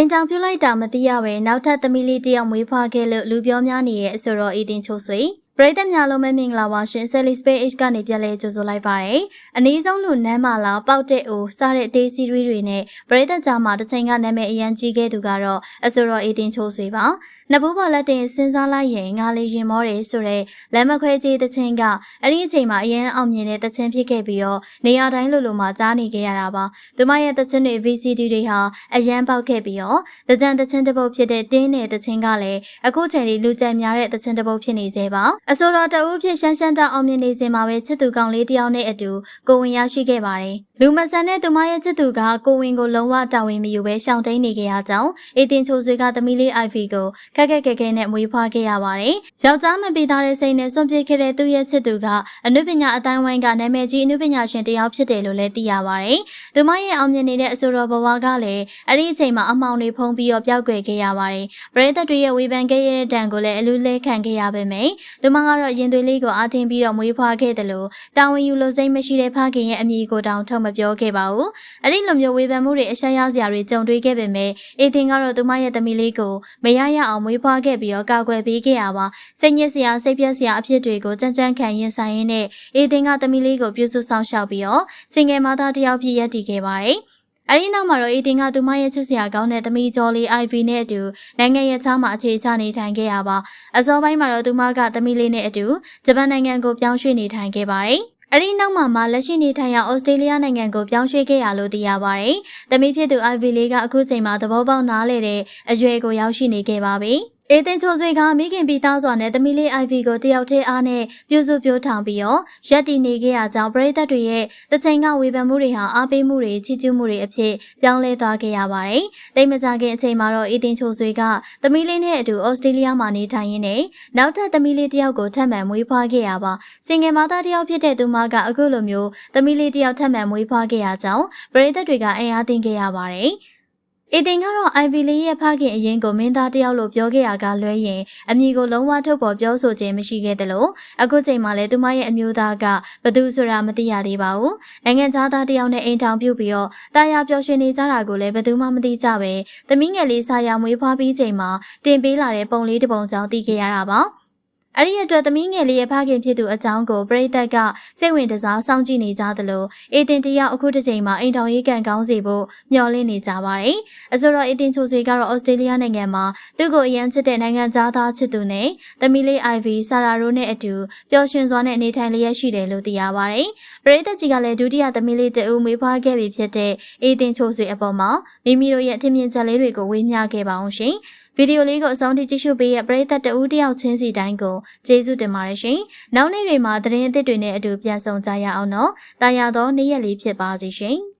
အိမ်တောင်ပြုတ်လိုက်တာမသိရပဲနောက်ထပ်သမီးလေးတစ်ယောက်မွေးဖွားခဲ့လို့လူပြောများနေရဲ့ဆိုတော့အေးတင်ချိုဆွေ ပရိသတ်များလုံးပဲမင်္ဂလာပါရှင် Sally Space H ကနေပြန်လဲကြိုဆိုလိုက်ပါတယ်။အနည်းဆုံးလူနန်းမာလာပေါက်တဲ့အိုစတဲ့တေးစီရီတွေနဲ့ပရိသတ်ကြားမှာတစ်ချိန်ကနာမည်အရန်ကြီးခဲ့သူကတော့အဆိုတော်အေးတင်ချိုဆွေပါ။နဘူးပေါ်လက်တင်စဉ်းစားလိုက်ရင်ငါလေးရင်မောတယ်ဆိုတော့လမ်းမခွဲကြီးတချင်းကအဲ့ဒီအချိန်မှာအရင်အောင်မြင်တဲ့တချင်းဖြစ်ခဲ့ပြီးတော့နေရာတိုင်းလိုလိုမှာကြားနေခဲ့ရတာပါ။သူမရဲ့တချင်းတွေ VCD တွေဟာအရန်ပေါက်ခဲ့ပြီးတော့တကြံတချင်းတစ်ပုတ်ဖြစ်တဲ့တင်းနဲ့တချင်းကလည်းအခုချိန်လေးလူကြိုက်များတဲ့တချင်းတစ်ပုတ်ဖြစ်နေသေးပါ။အဆိုတော်တအူးဖြစ်ရှမ်းရှမ်းတောင်အောင်မြင်နေစဉ်မှာပဲချစ်သူကောင်လေးတယောက်နဲ့အတူကိုဝင်ရရှိခဲ့ပါတယ်။လူမဆန်တဲ့သူမရဲ့ချစ်သူကကိုဝင်ကိုလုံးဝတာဝန်မယူဘဲရှောင်တိန်နေခဲ့ရကြောင်းအေတင်ချိုဆွေကသမီးလေး IV ကိုခက်ခက်ခဲခဲနဲ့မွေးဖွားခဲ့ရပါတယ်။ယောက်ျားမပေးသားတဲ့စိတ်နဲ့စွန့်ပစ်ခဲ့တဲ့သူ့ရဲ့ချစ်သူကအနုပညာအတိုင်းဝိုင်းကနာမည်ကြီးအနုပညာရှင်တစ်ယောက်ဖြစ်တယ်လို့လည်းသိရပါတယ်။သူမရဲ့အောင်မြင်နေတဲ့အဆိုတော်ဘဝကလည်းအဲ့ဒီအချိန်မှာအမောင်တွေဖုံးပြီးတော့ပျောက်ကွယ်ခဲ့ရပါတယ်။ပရိသတ်တွေရဲ့ဝေဖန်ခဲ့ရတဲ့တန်ကိုလည်းအလူးလဲခံခဲ့ရပါမယ်။သူမကတော့ရင်သွေးလေးကိုအားတင်ပြီးတော့မွေးဖွားခဲ့တယ်လို့တာဝန်ယူလို့စိတ်မရှိတဲ့ဖခင်ရဲ့အမိကိုတောင်ထုတ်မပြောခဲ့ပါဘူး။အဲ့ဒီလိုမျိုးဝေဖန်မှုတွေအရှက်ရစရာတွေကြုံတွေ့ခဲ့ပေမဲ့အေသင်ကတော့သူမရဲ့သမီးလေးကိုမရရအောင်မွေးဖွားခဲ့ပြီးတော့ကာကွယ်ပေးခဲ့ရပါစိတ်ညစ်စရာစိတ်ပြက်စရာအဖြစ်တွေကိုကြမ်းကြမ်းခံရင်ဆိုင်ရင်းနဲ့အေသင်ကသမီးလေးကိုပြုစုဆောင်ရှောက်ပြီးတော့စင်ငယ်မသားတစ်ယောက်ဖြစ်ရည်တည်ခဲ့ပါတယ်။ အဲဒီနောက်မှာတော့အေတင်ကသူမရဲ့ချစ်စရာကောင်းတဲ့သမီးကျော်လေး IV နဲ့အတူနိုင်ငံရဲ့ချားမှာအခြေချနေထိုင်ခဲ့ရပါအစောပိုင်းမှာတော့သူမကသမီးလေးနဲ့အတူဂျပန်နိုင်ငံကိုပြောင်းရွှေ့နေထိုင်ခဲ့ပါတယ်။အဲ့ဒီနောက်မှာမှလက်ရှိနေထိုင်ရာဩစတြေးလျနိုင်ငံကိုပြောင်းရွှေ့ခဲ့ရလို့သိရပါတယ်။သမီးဖြစ်သူ IV လေးကအခုချိန်မှာသဘောပေါက်နားလေတဲ့အရွယ်ကိုရောက်ရှိနေခဲ့ပါပြီ။ အေးသိန်းချိုဆွေကမိခင်ပြီးသားစွာနဲ့သမီးလေး IV ကိုတယောက်တည်းအားနဲ့ပြုစုပြောထောင်ပြီးတော့ရက်တည်နေခဲ့ရကြောင်းပရိသတ်တွေရဲ့တချိန်ကဝေဖန်မှုတွေဟာအားပေးမှုတွေချီးကျူးမှုတွေအဖြစ်ပြောင်းလဲသွားခဲ့ရပါတယ်။တိတ်မကြခင်အချိန်မှာတော့အေးသိန်းချိုဆွေကသမီးလေးနဲ့အတူဩစတြေးလျမှာနေထိုင်ရင်းနဲ့နောက်ထပ်သမီးလေးတယောက်ကိုထပ်မံမွေးဖွားခဲ့ရပါ။စင်ငယ်မသားတယောက်ဖြစ်တဲ့သူမကအခုလိုမျိုးသမီးလေးတယောက်ထပ်မံမွေးဖွားခဲ့ရကြောင်းပရိသတ်တွေကအင်အားသင်ခဲ့ရပါတယ်။ အေတင်ကတော့ IV လေးရဲ့ဖခင်အရင်ကိုမင်းသားတယောက်လို့ပြောခဲ့ရကလွဲရင်အမည်ကိုလုံးဝထုတ်ပေါ်ပြောဆိုခြင်းမရှိခဲ့တယ်လို့အခုချိန်မှာလည်းသူမရဲ့အမျိုးသားကဘသူဆိုတာမသိရသေးပါဘူး။နိုင်ငံသားသားတယောက်နဲ့အိမ်ထောင်ပြုတ်ပြီးတော့တာယာပျော်ရွှင်နေကြတာကိုလည်းဘသူမှမသိကြပဲ။သမီးငယ်လေးစာယာမွေးဖွားပြီးချိန်မှာတင်ပေးလာတဲ့ပုံလေးတစ်ပုံကြောင့်သိခဲ့ရတာပါ။ အဲ့ဒီအတွက်သမီးငယ်လေးရဲ့ဖခင်ဖြစ်သူအကြောင်းကိုပရိသတ်ကစိတ်ဝင်တစားစောင့်ကြည့်နေကြသလိုအေတင်တယောက်အခုတစ်ချိန်မှာအိမ်ထောင်ရေးကန်ကောင်းစီဖို့မျှော်လင့်နေကြပါတယ်။အဆိုတော့အေတင်ချိုဆွေကတော့ဩစတြေးလျနိုင်ငံမှာသူ့ကိုအရန်ချစ်တဲ့နိုင်ငံသားသားချစ်သူနဲ့သမီးလေး IV ဆာရာရိုးနဲ့အတူပျော်ရွှင်စွာနဲ့နေထိုင်လျက်ရှိတယ်လို့သိရပါတယ်။ပရိသတ်ကြီးကလည်းဒုတိယသမီးလေးတဦးမွေးဖွားခဲ့ပြီဖြစ်တဲ့အေတင်ချိုဆွေအပေါ်မှာမိမိတို့ရဲ့အထင်မြင်ချက်လေးတွေကိုဝေမျှခဲ့ပါအောင်ရှင်။ဗီဒီယိုလေးကိုအဆုံးထိကြည့်ရှုပေးတဲ့ပရိသတ်တဦးတယောက်ချင်းစီတိုင်းကိုကျေးဇူးတင်ပါတယ်ရှင်။နောက်နေ့တွေမှာသတင်းအသစ်တွေနဲ့အတူပြန်ဆောင်ကြရအောင်နော်။တာယာသောနေ့ရက်လေးဖြစ်ပါစေရှင်။